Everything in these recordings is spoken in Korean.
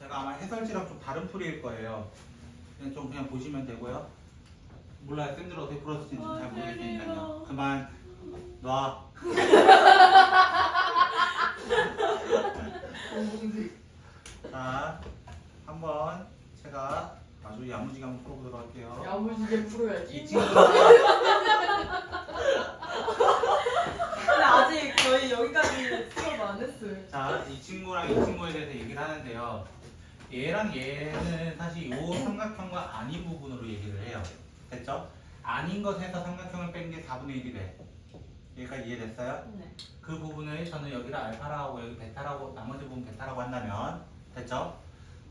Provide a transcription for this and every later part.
제가 아마 해설지랑 좀 다른 풀이일 거예요. 그냥 좀 그냥 보시면 되고요. 몰라요. 쌤들 어떻게 풀었을지 잘 아, 모르겠으니까요. 떨려. 그만 놔. 자, 한번 제가 아주 야무지게 한번 풀어보도록 할게요. 야무지게 이 풀어야지. 근데 아직 저희 여기까지 수업 안 했어요. 자, 이 친구랑 이 친구에 대해서 얘기를 하는데요. 얘랑 얘는 사실 이 삼각형과 아닌 부분으로 얘기를 해요. 됐죠? 아닌 것에서 삼각형을 뺀 게 4분의 1이 돼. 여기까지 이해됐어요? 네. 그 부분을 저는 여기를 알파라고 여기 베타라고 나머지 부분 베타라고 한다면 됐죠?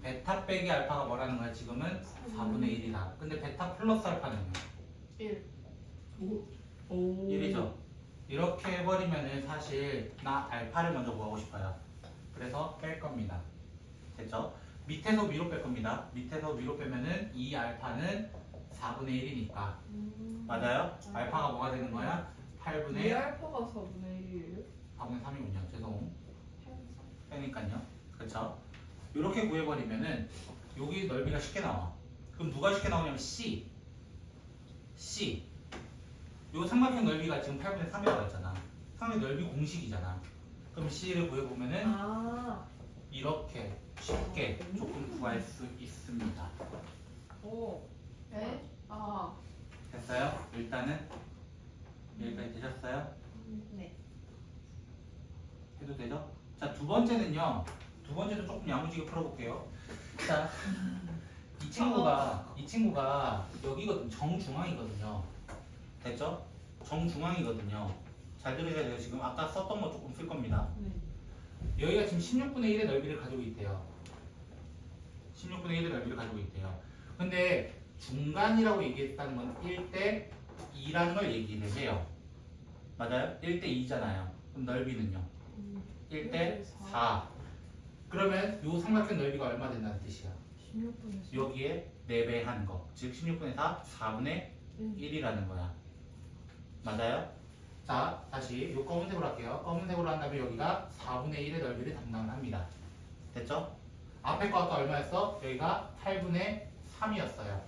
베타 빼기 알파가 뭐라는 거야 지금은 4분의 1이다. 근데 베타 플러스 알파는요? 1. 오. 오. 1이죠. 이렇게 해버리면은 사실 나 알파를 먼저 구하고 싶어요. 그래서 뺄 겁니다. 됐죠? 밑에서 위로 뺄 겁니다. 밑에서 위로 빼면은 이 알파는 4분의 1이니까 음. 맞아요? 알파가 뭐가 되는 거야? 8분의 왜 알파가 4분의 1이에요? 4분의 3이군요. 죄송. 빼니까요. 그렇죠? 이렇게 구해버리면은 여기 넓이가 쉽게 나와. 그럼 누가 쉽게 나오냐면 C. C. 요 삼각형 넓이가 지금 8분의 3이라고 했잖아. 3의 넓이 공식이잖아. 그럼 C를 구해보면은 아. 이렇게 쉽게 조금 구할 수 있습니다. 오. 네? 아. 됐어요? 일단은 여기까지 되셨어요? 네. 해도 되죠? 자, 두 번째는요. 두 번째도 조금 야무지게 풀어볼게요. 자, 이 친구가 이 친구가 여기거든 정중앙이거든요. 됐죠? 정중앙이거든요. 잘 들으셔야 돼요. 지금 아까 썼던 거 조금 쓸 겁니다. 네. 여기가 지금 16분의 1의 넓이를 가지고 있대요. 16분의 1의 넓이를 가지고 있대요. 근데 중간이라고 얘기했다는 건 1대 2라는 걸 얘기를 해요. 맞아요? 1대 2잖아요. 그럼 넓이는요? 1대 4. 그러면 요 삼각형 넓이가 얼마 된다는 뜻이야? 16분에서. 여기에 4배 한 거. 즉 16분의 4, 4분의 1이라는 거야. 맞아요? 자, 다시 요 검은색으로 할게요. 검은색으로 한다면 여기가 4분의 1의 넓이를 담당을 합니다. 됐죠? 앞에 거 아까 얼마였어? 여기가 8분의 3이었어요.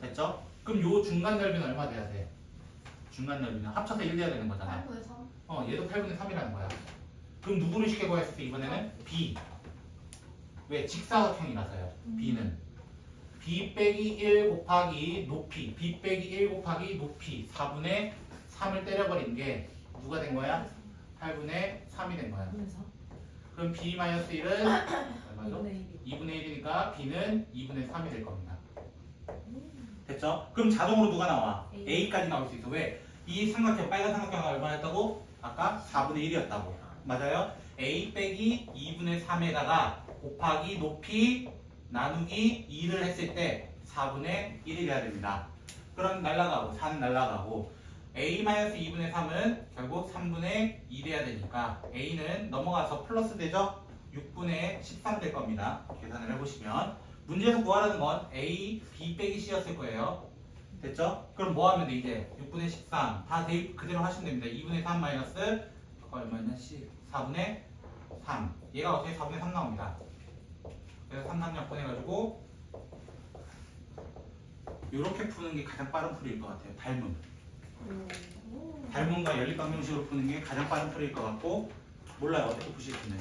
됐죠? 그럼 요 중간 넓이는 얼마 돼야 돼? 중간 넓이는 합쳐서 1 돼야 되는 거잖아. 8분의 3. 어, 얘도 8분의 3이라는 거야. 그럼 누구를 쉽게 구했을 때 이번에는 B. 왜? 직사각형이라서요. 음. B는 B 빼기 1 곱하기 높이 B 빼기 1 곱하기 높이 4분의 3을 때려버린 게 누가 된 거야? 8분의 3이 된 거야. 8분의 4. 그럼 B 마이너스 1은 얼마죠? 2분의 1. 2분의 1이니까 B는 2분의 3이 될 겁니다. 됐죠? 그럼 자동으로 누가 나와? A. A까지 나올 수 있어. 왜? 이 삼각형, 빨간 삼각형이 얼마였다고? 아까 4분의 1이었다고. 맞아요? A 빼기 2분의 3에다가 곱하기 높이 나누기 2를 했을 때 4분의 1이 돼야 됩니다. 그럼 날라가고 4는 날라가고 A-2분의 3은 결국 3분의 2 돼야 되니까 A는 넘어가서 플러스 되죠? 6분의 13 될 겁니다. 계산을 해보시면 문제에서 구하라는 건 A, B 빼기 C였을 거예요. 됐죠? 그럼 뭐 하면 돼 이제 6분의 13 다 대입 그대로 하시면 됩니다. 2분의 3 마이너스 얼마냐 4분의 3 얘가 어떻게 4분의 3 나옵니다. 그래서 3 3약 보내가지고 이렇게 푸는 게 가장 빠른 풀이일 것 같아요. 닮음. 오. 닮음과 연립방정식으로 푸는 게 가장 빠른 풀이일 것 같고 몰라요 어떻게 푸실지는.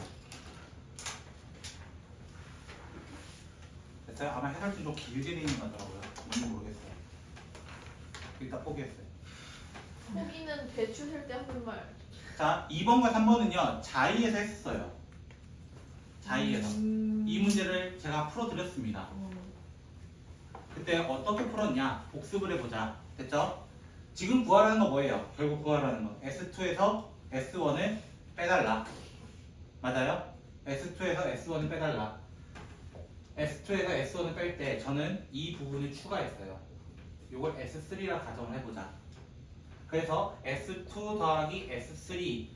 됐어요? 아마 해설지 좀 길게 돼 있는 것 같더라고요. 뭔지 모르겠어요. 일단 포기했어요. 포기는 배추 셀 때 하는 말. 자, 2번과 3번은요, 자의에서 했어요. 자의에서. 음. 이 문제를 제가 풀어드렸습니다. 어. 그때 어떻게 풀었냐? 복습을 해보자. 됐죠? 지금 구하라는 거 뭐예요? 결국 구하라는 거. S2에서 S1을 빼달라. 맞아요? S2에서 S1을 빼달라. S2에서 S1을 뺄 때 저는 이 부분을 추가했어요. 이걸 S3라 가정을 해보자. 그래서 S2 더하기 S3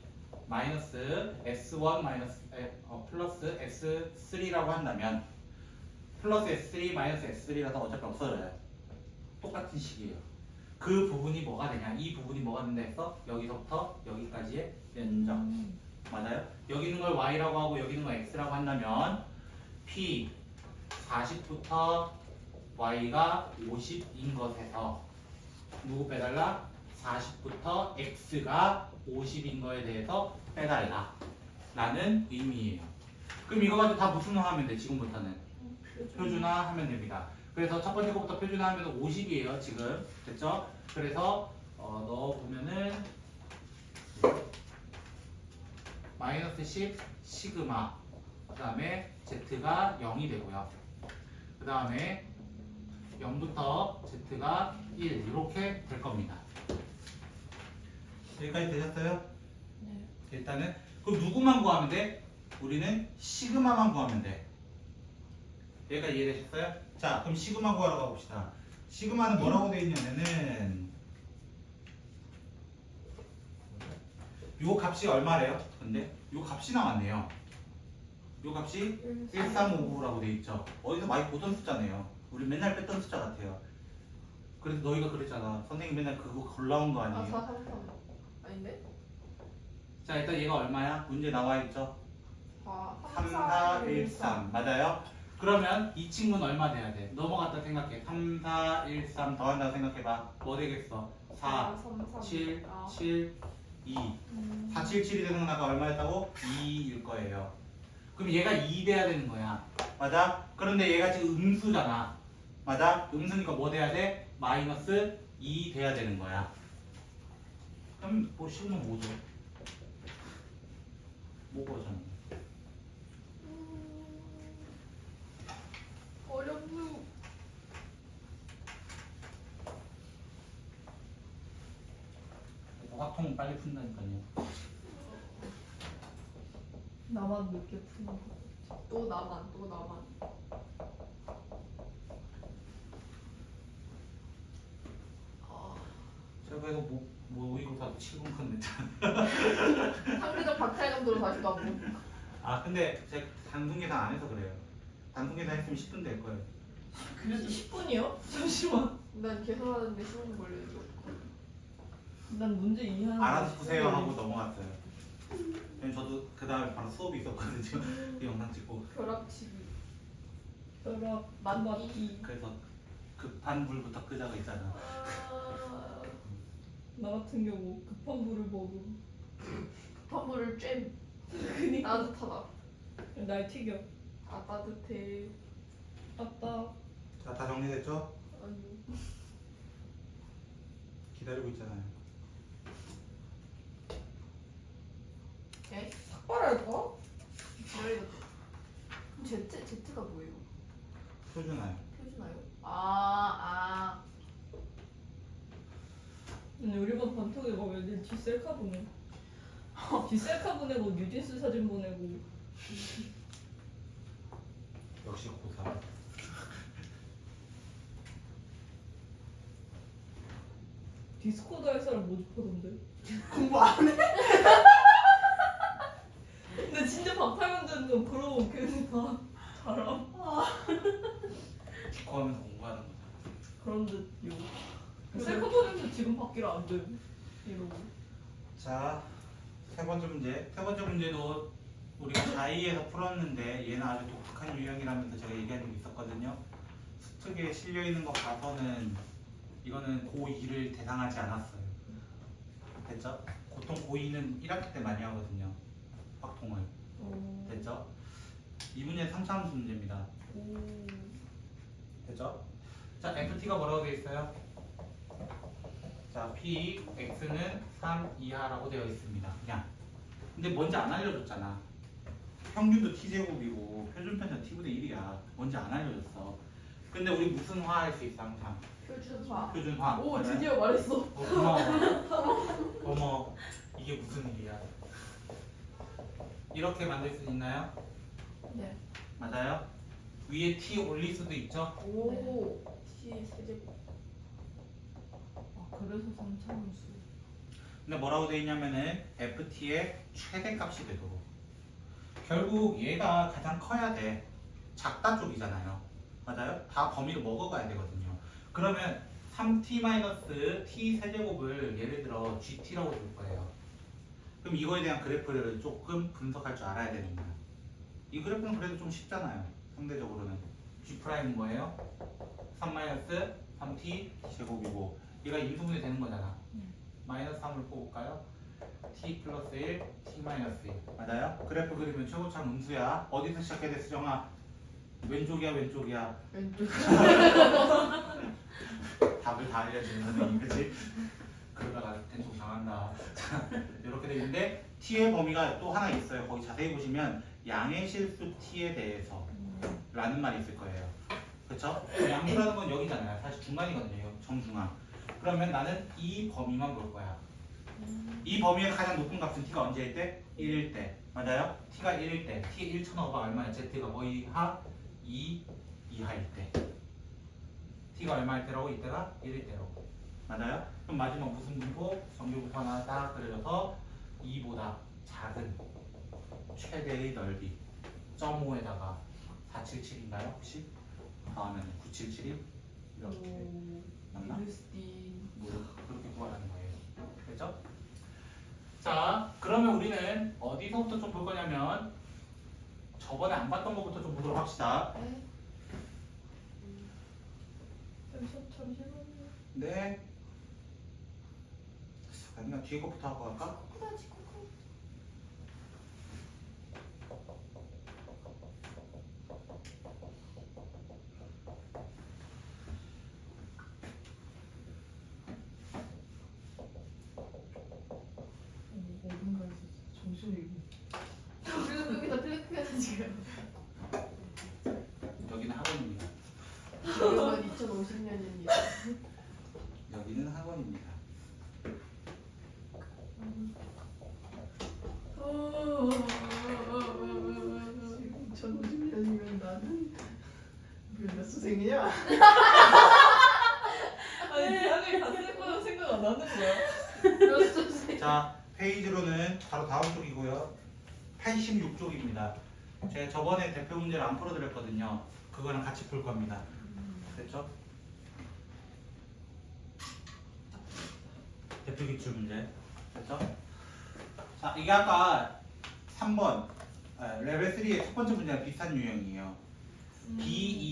마이너스 S1 마이너스 에, 어, 플러스 S3라고 한다면 플러스 S3 마이너스 S3라서 어차피 없어져요. 똑같은 식이에요. 그 부분이 뭐가 되냐? 이 부분이 뭐가 된다 해서 여기서부터 여기까지의 면적 음. 맞아요? 여기 있는 걸 Y라고 하고 여기 있는 걸 X라고 한다면 P 40부터 y가 50인 것에서 누구 빼달라? 40부터 x가 50인 거에 대해서 빼달라 라는 의미예요 그럼 이거 가지고 다 무슨 하면 돼 지금부터는 표준화 하면 됩니다 그래서 첫 번째 거부터 표준화 하면 50이에요 지금 됐죠? 그래서 어, 넣어보면은 마이너스 10 시그마 그 다음에 z가 0이 되고요 그 다음에 0부터 z가 1 이렇게 될 겁니다 여기까지 되셨어요? 네. 일단은 그럼 누구만 구하면 돼? 우리는 시그마만 구하면 돼 여기까지 이해되셨어요? 자 그럼 시그마 구하러 가봅시다 시그마는 뭐라고 되어 있냐면은 요 값이 얼마래요? 근데 요 값이 나왔네요 요 값이 1359라고 돼 있죠. 어디서 많이 보던 숫자네요. 우리 맨날 뺐던 숫자 같아요. 그래서 너희가 그랬잖아. 선생님 맨날 그거 골라온 거 아, 아니에요? 4, 3, 3. 아닌데? 자, 일단 얘가 얼마야? 문제 나와 있죠. 4, 3, 4, 1, 3. 맞아요? 그러면 이 친구는 얼마 돼야 돼? 넘어갔다 생각해. 3, 4, 1, 3 더한다 생각해봐. 뭐 되겠어? 4, 3, 3. 7, 아. 7, 2. 음. 4, 7, 7이 되는 나가 얼마였다고? 2일 거예요. 그럼 얘가 2 돼야 되는 거야. 맞아? 그런데 얘가 지금 음수잖아. 맞아? 음수니까 뭐 돼야 돼? 마이너스 2 돼야 되는 거야. 그럼 뭐 식으면 뭐죠? 뭐가 잖아 어렵누. 화통 빨리 푼다니까요. 나만 늦게 푸는 거. 또 나만, 또 나만. 아, 제가 그래서 뭐, 뭐 이거 다 7분 컷 냈잖아. 상대적 박탈 감도로 다시 가고. 아 근데 제가 단순 계산 안 해서 그래요. 단순 계산 했으면 10분 될 거예요. 그래도 10분이요? 잠시만. 난 계산하는데 시간 걸리죠. 난 문제 이해하는 알아서 푸세요 하고 넘어갔어요. 왜냐면 저도 그 다음에 바로 수업이 있었거든요. 이 영상 찍고. 벼락치기. 벼락 맞기. 맞기. 그래서 급한 불부터 끄자가 있잖아. 아, 나 같은 경우 급한 불을 먹음. 선물을 쬐. 그니까 따뜻하다. 날 튀겨. 아, 따뜻해. 아따. 자, 다 정리됐죠? 아니. 기다리고 있잖아요. 기다리고. 그럼 Z, Z가 뭐예요? 표준화요. 표준화요? 아, 아. 근데 우리 반 반톡에 가면 늘 뒷셀카 보내. 뒷셀카 보내고 뉴진스 사진 보내고. 역시 고3. 디스코드 할 사람 모집하던데. 공부 안 해? 근데 진짜 박탈만 되는 거 그러고 걔네 다 잘함. 기코하면서 공부하는 거. 그런 듯요. 셀카 보내면서 지금 받기로 안 돼. 이러고. 자, 세 번째 문제. 세 번째 문제도 우리가 자의에서 풀었는데 얘는 아주 독특한 유형이라면서 제가 얘기한 적이 있었거든요. 수특에 실려 있는 것 봐서는 이거는 고2를 대상하지 않았어요. 됐죠? 보통 고2는 1학기 때 많이 하거든요. 확통을. 어. 됐죠? 이 문제는 3차 함수 문제입니다. 오. 됐죠? 자, FT가 뭐라고 되어 있어요? 자, P, X는 3 이하라고 되어 있습니다. 그냥. 근데 뭔지 안 알려줬잖아. 평균도 T제곱이고 표준편차 T분의 1이야. 뭔지 안 알려줬어. 근데 우리 무슨 화 할 수 있어, 항상? 표준화. 표준화. 오, 맞아요? 드디어 말했어. 어, 고마워. 어머, 이게 무슨 일이야. 이렇게 만들 수 있나요? 네. 맞아요? 위에 T 올릴 수도 있죠? 오, T 세제곱. 아 그래서 3차 함수. 근데 뭐라고 돼 있냐면은 FT의 최대값이 되도록 결국 얘가 가장 커야 돼 작다 쪽이잖아요 맞아요? 다 범위를 먹어가야 되거든요 그러면 3t-t 세제곱을 예를 들어 gt라고 줄 거예요 그럼 이거에 대한 그래프를 조금 분석할 줄 알아야 되는 거야 이 그래프는 그래도 좀 쉽잖아요 상대적으로는 G 프라임은 뭐예요? 3 마이너스 3t 제곱이고 얘가 인수분해 되는 거잖아. 음. 마이너스 3을 뽑을까요? t 플러스 1, t 마이너스 1 맞아요? 그래프 그리면 최고참 음수야. 어디서 시작해야 돼 수정아? 왼쪽이야 왼쪽이야? 왼쪽. 답을 다 알려주는 선생님 그치? 그러다가 텐션 당한다 자 이렇게 돼 있는데 t의 범위가 또 하나 있어요 거기 자세히 보시면 양의 실수 t에 대해서 라는 말이 있을 거예요 그쵸? 양수라는 건 여기잖아요 사실 중간이거든요 정중앙 그러면 나는 이 범위만 볼 거야 이 범위의 가장 높은 값은 t가 언제일 때? 1일 때 맞아요? t가 1일 때 t 1,500가 얼마야? z가 뭐 이하? 2 이하일 때 t가 얼마일 때라고 이때가 1일 때라고 맞아요? 그럼 마지막 무슨 분포? 정규부터 하나 딱 그려져서 2보다 작은 최대의 넓이 0.5에다가 477인가요 혹시? 다음에는 977이 이렇게 맞나? 뭐 그렇게 구하라는 거예요. 그렇죠? 자, 그러면 우리는 어디서부터 좀 볼 거냐면 저번에 안 봤던 것부터 좀 보도록 합시다. 잠시- 잠시만요. 네. 아니면 뒤에 것부터 하고 갈까? 어, 50년입니다. 여기는 학원입니다. 전 50년이면 나는 몇 수생이냐? 아니 대학을 갔을 거는 생각 안 하는 거야. 자, 페이지로는 바로 다음 쪽이고요. 86쪽입니다. 제가 저번에 대표 문제를 안 풀어드렸거든요. 그거랑 같이 풀 겁니다. 됐죠? 대표 기출 문제. 됐죠? 자, 이게 아까 3번 아, 레벨 3의 첫 번째 문제랑 비슷한 유형이에요. B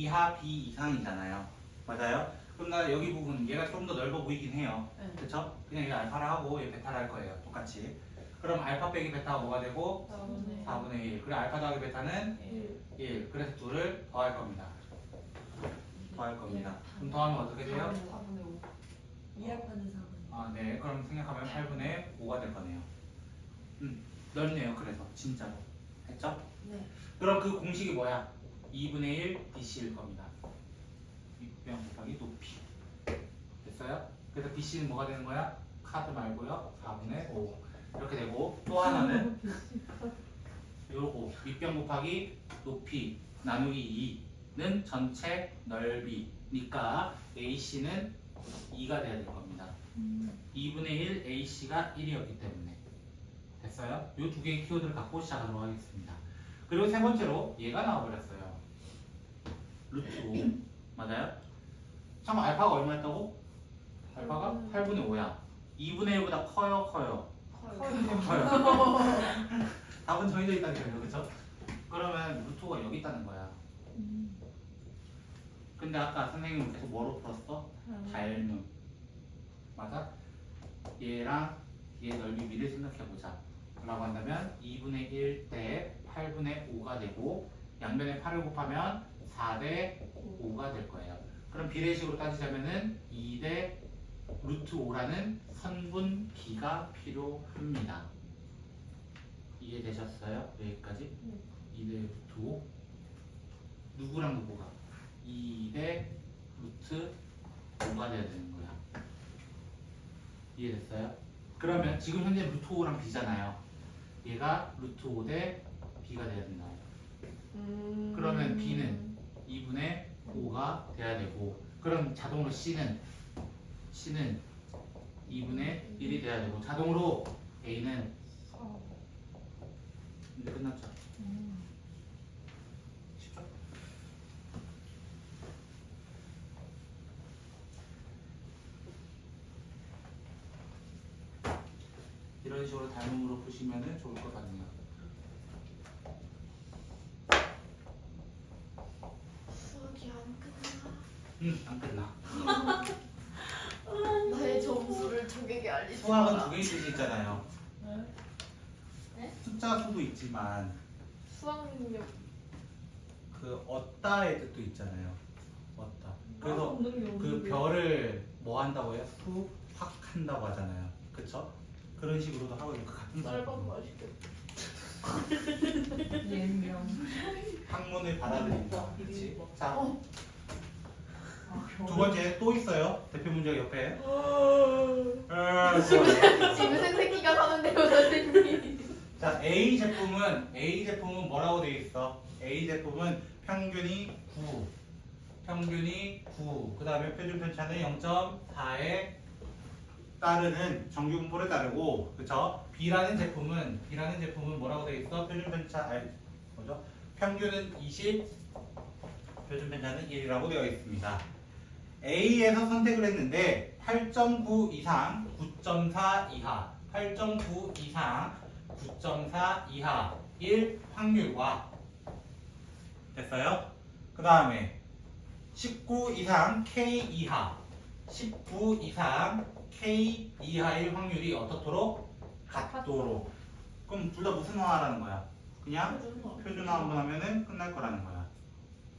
이하 B 이상이잖아요. 맞아요? 그럼 나 여기 부분 얘가 좀 더 넓어 보이긴 해요. 네. 그쵸? 그냥 이거 알파를 하고 얘 베타를 할 거예요. 똑같이. 그럼 알파 빼기 베타가 뭐가 되고 4분의 1. 그리고 알파 더하기 베타는 1. 그래서 둘을 더할 겁니다. 더할 겁니다. 그럼 더하면 어떻게 돼요? 4분의 5. 이해하는 사람. 아, 네. 그럼 생각하면 8분의 5가 될 거네요. 음, 넓네요. 그래서 진짜로. 했죠? 네. 그럼 그 공식이 뭐야? 2분의 1 BC일 겁니다. 윗변 곱하기 높이. 됐어요? 그래서 BC는 뭐가 되는 거야? 카드 말고요. 4분의 5. 이렇게 되고 또 하나는 요거 밑변 곱하기 높이 나누기 2는 전체 넓이니까 AC는 2가 돼야 될 겁니다. 2분의 1 AC가 1이었기 때문에 됐어요? 이 두 개의 키워드를 갖고 시작하도록 하겠습니다. 그리고 세 번째로 얘가 나와버렸어요. 루트 5 맞아요? 잠깐 알파가 얼마였다고? 알파가 8분의 5야. 2분의 1보다 커요, 커요. 커요. 답은 정해져 있다니까요, 그렇죠? 그러면 루트가 여기 있다는 거야. 근데 아까 선생님은 계속 뭐로 풀었어? 닮음. 맞아? 얘랑 얘 넓이 미를 생각해보자. 라고 한다면 2분의 1 대 8분의 5가 되고 양면에 8을 곱하면 4 대 5가 될 거예요. 그럼 비례식으로 따지자면은 2 대 루트 5라는 선분 비가 필요합니다. 이해되셨어요? 여기까지? 2대 루트 5 누구랑 누구가? 2대 루트 5가 돼야 되는 거야. 이해됐어요? 그러면 지금 현재 루트 5랑 B잖아요. 얘가 루트 5 대 B가 돼야 된다. 그러면 B는 2분의 5가 돼야 되고 그럼 자동으로 C는 C는 2분의 1이 돼야 되고 자동으로 A는 이제 끝났죠. 쉽죠? 이런 식으로 닮음으로 보시면 좋을 것 같네요. 수학이 응, 안 끝나. 나의 점수를 적에게 알리지 수학은 두 개의 뜻이 있잖아요. 네? 숫자 수도 있지만 수학 능력 그 얻다의 뜻도 있잖아요. 얻다. 그래서 그. 별을 뭐 한다고 해요? 수확한다고 하잖아요. 그쵸? 그런 식으로도 하고 있는 그 같은 쌀밥 맛있겠다 예명. 학문을 받아들인다. 그치? 자, 어. 두 번째 또 있어요. 대표 문제 옆에. 어. 아. 지금 생새끼가 사는데요 선생님 자, A 제품은 A 제품은 뭐라고 되어 있어? A 제품은 평균이 9. 평균이 9. 그다음에 표준 편차는 0.4에 따르는 정규 분포를 따르고 그쵸? B라는 제품은 B라는 제품은 뭐라고 되어 있어? 표준 편차 아니 뭐죠? 평균은 20 표준 편차는 1이라고 되어 있습니다. A에서 선택을 했는데 8.9 이상 9.4 이하 8.9 이상 9.4 이하 1 확률과 됐어요? 그 다음에 19 이상 K 이하 19 이상 K 이하의 확률이 어떻도록? 같도록 그럼 둘 다 무슨 화라는 거야? 그냥 표준화 한 번 하면은 끝날 거라는 거야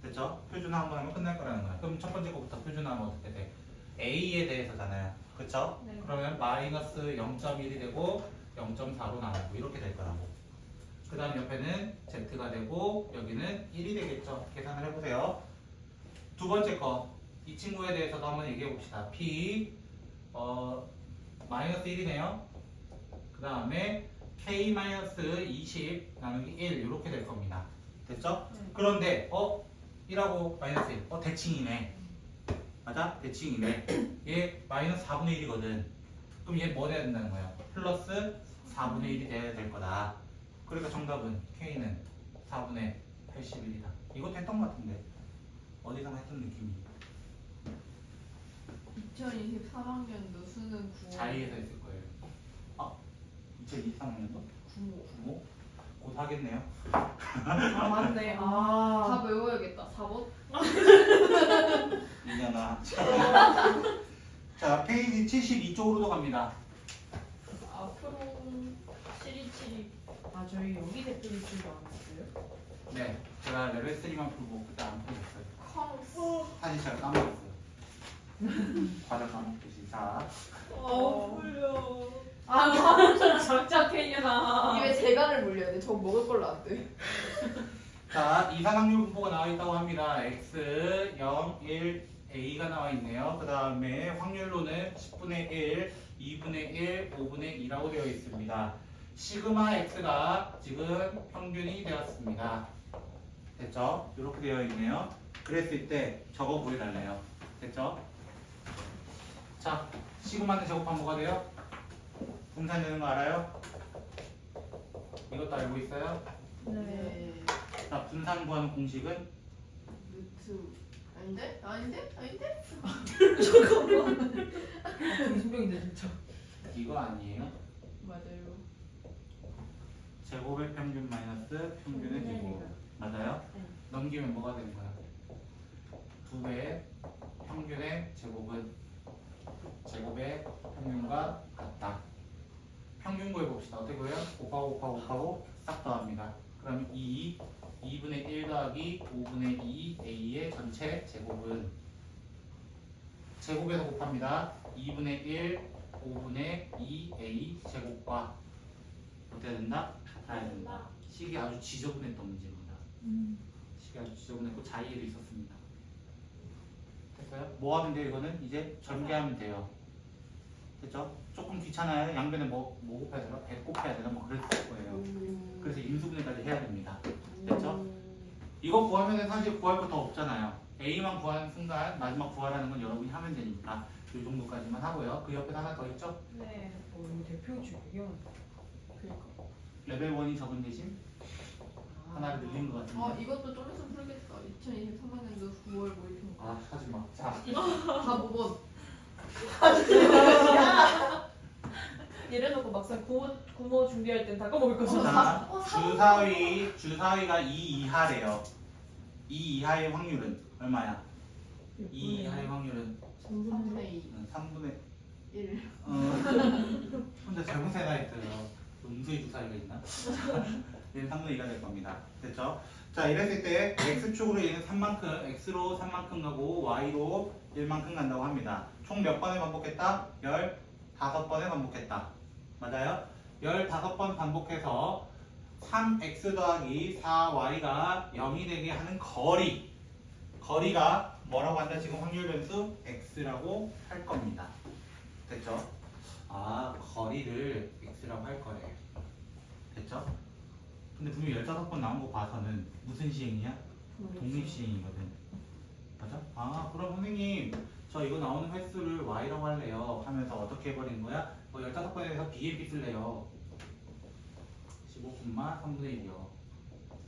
됐죠? 표준화 한 번 하면 끝날 거라는 거야 그럼 첫 번째 거부터 표준화하면 어떻게 돼? A에 대해서잖아요 그쵸? 네. 그러면 마이너스 0.1이 되고 0.4로 나오고 이렇게 될 거라고. 그 다음 옆에는 Z가 되고 여기는 1이 되겠죠. 계산을 해보세요. 두 번째 거. 이 친구에 대해서도 한번 얘기해 봅시다. P 어 마이너스 1이네요. 그 다음에 K 마이너스 20 나누기 1 이렇게 될 겁니다. 됐죠? 네. 그런데 어 1하고 마이너스 1. 어 대칭이네. 맞아? 대칭이네. 얘 마이너스 4분의 1이거든. 그럼 얘 뭐 돼야 된다는 거야? 플러스 4분의 1이 돼야 될 거다. 그러니까 정답은 K는 4분의 81이다. 이거 됐던 것 같은데. 어디서 했던 느낌이? 2023학년도 수능 9월 자리에서 했을 거예요. 아, 2023년도? 9호? 곧 하겠네요. 아 맞네. 다 아. 외워야겠다 4번? 이년아. 자, 페이지 72쪽으로도 갑니다. 앞으로 치리치리. 아 저희 여기 댓글이 줄도 않았어요? 네, 제가 레벨 3만 풀고 그때 안 풀었어요. 컴 사실 제가 까먹었어요. 과자 까먹듯이. 자, 아 풀려. 아 완전 작작해냐. 입에 재갈을 물려야 돼. 저거 먹을 걸로 안 돼. 자, 이산확률 분포가 나와 있다고 합니다. x 0, 1, a가 나와 있네요. 그 다음에 확률로는 10분의 1, 2분의 1, 5분의 2라고 되어 있습니다. 시그마 x가 지금 평균이 되었습니다. 됐죠? 이렇게 되어 있네요. 그랬을 때 저거 구해달래요. 됐죠? 자, 시그마는 제곱하면 뭐가 돼요? 분산 되는 거 알아요? 이것도 알고 있어요? 네. 자, 분산 구하는 공식은 루트 아닌데? 아닌데? 아닌데? 정신병인데 진짜. 이거 아니에요? 맞아요. 제곱의 평균 마이너스 평균의 제곱 맞아요? 네. 넘기면 뭐가 되는 거야? 두 배의 평균의 제곱은 제곱의 평균과 같다. 평균 구해봅시다. 어떻게 구해요? 곱하고 곱하고 곱하고 싹 더합니다. 그럼 2, 2분의 1 더하기 5분의 2 a의 전체 제곱은 제곱에서 곱합니다. 2분의 1, 5분의 2 a 제곱과 어떻게 된다? 같아야 된다. 식이 아주 지저분했던 문제입니다. 식이 아주 지저분했고 자의에도 있었습니다. 됐어요? 뭐 하면 돼요? 이거는 이제 전개하면 돼요. 됐죠? 조금 귀찮아요. 양변에 뭐, 뭐 곱해야 되나? 100 곱해야 되나? 뭐 그랬을 거예요. 그래서 인수분해까지 해야 됩니다. 됐죠? 이거 구하면 사실 구할 거 더 없잖아요. A만 구하는 순간 마지막 구하라는 건 여러분이 하면 되니까 이 정도까지만 하고요. 그 옆에 하나 더 있죠? 네. 어 이거 대표 주요. 그러니까. 레벨 1이 적은 대신 하나를 늘린 것 같은데. 아 이것도 좀 있으면 풀겠다. 2023학년도 9월 뭐 이렇게. 아 하지 마. 자, 다 5번. 이래놓고 막상 구모 구모 준비할 땐 다 까먹을 거잖아. 자, 어, 사- 주사위 주사위가 2 이하래요. 2 이하의 확률은 얼마야? 2할 확률은 3분의 2 3분의 1 어, 혼자 잘못 생각했어요. 음수의 주사위가 있나? 얘는 3분의 2가 될 겁니다. 됐죠? 자, 이랬을 때 x축으로 얘는 3만큼, x로 3만큼 가고 y로 1만큼 간다고 합니다. 총 몇 번을 반복했다? 15번을 반복했다. 맞아요? 15번 반복해서 3x 더하기 4y가 0이 되게 하는 거리. 거리가 뭐라고 한다? 지금 확률 변수 x라고 할 겁니다. 됐죠? 아, 거리를 x라고 할 거래요. 근데 분명히 15번 나온 거 봐서는 무슨 시행이야? 독립시행이거든. 맞아? 아, 그럼 선생님, 저 이거 나오는 횟수를 y라고 할래요. 하면서 어떻게 해버리는 거야? 뭐 15번에서 bnp 쓸래요. 15분만 3분의 1이요.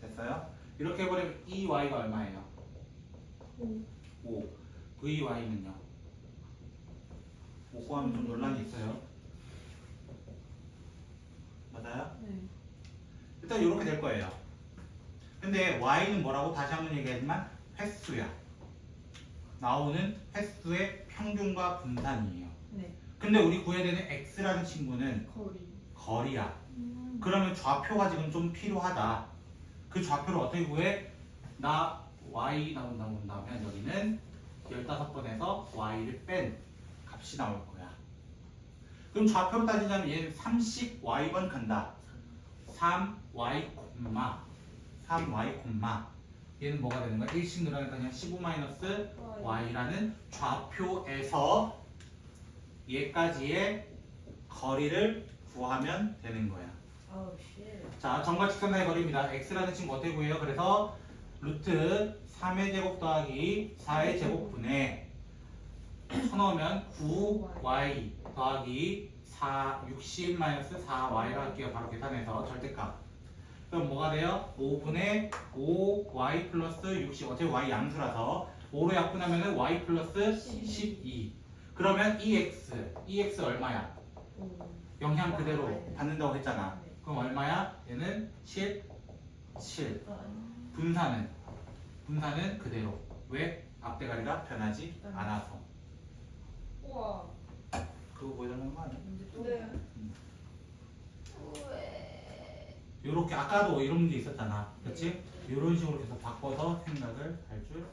됐어요? 이렇게 해버리면 이 y가 얼마예요? 5. vy는요? 5 구하면 좀 논란이 있어요. 맞아요? 네. 일단 이렇게 될 거예요. 근데 y는 뭐라고 다시 한번 얘기하지만 횟수야. 나오는 횟수의 평균과 분산이에요. 네. 근데 우리 구해야 되는 x라는 친구는 거리 거리야. 그러면 좌표가 지금 좀 필요하다. 그 좌표를 어떻게 구해? 나 y 나온다 본다면 여기는 15번에서 y를 뺀 값이 나올 거야. 그럼 좌표로 따지자면 얘는 30y번 간다. 3y, 3y, 얘는 뭐가 되는 거야? 1씩 늘어나니까 그냥 15 마이너스 y라는 좌표에서 얘까지의 거리를 구하면 되는 거야. 아우 쉣. 자, 정과 직선의 거리입니다. x라는 친구 어떻게 구해요? 그래서 루트 3의 제곱 더하기 4의 제곱분에 쳐넣으면 9y 더하기 4, 60 마이너스 4y라 할게요. 바로 계산해서 절대값. 그럼 뭐가 돼요? 5분의 5y 플러스 60. 어차피 y 양수라서 5로 약분하면 y 플러스 12. 그러면 e x. e x 얼마야? 영향 그대로 받는다고 했잖아. 그럼 얼마야? 얘는 17. 분산은 분산은 그대로. 왜? 앞대가리가 변하지 않아서. 우와. 그거 보여달라는 거 아니야? 네. 요렇게 아까도 이런 문제 있었잖아. 그렇지? 이런 식으로 계속 바꿔서 생각을 할 줄.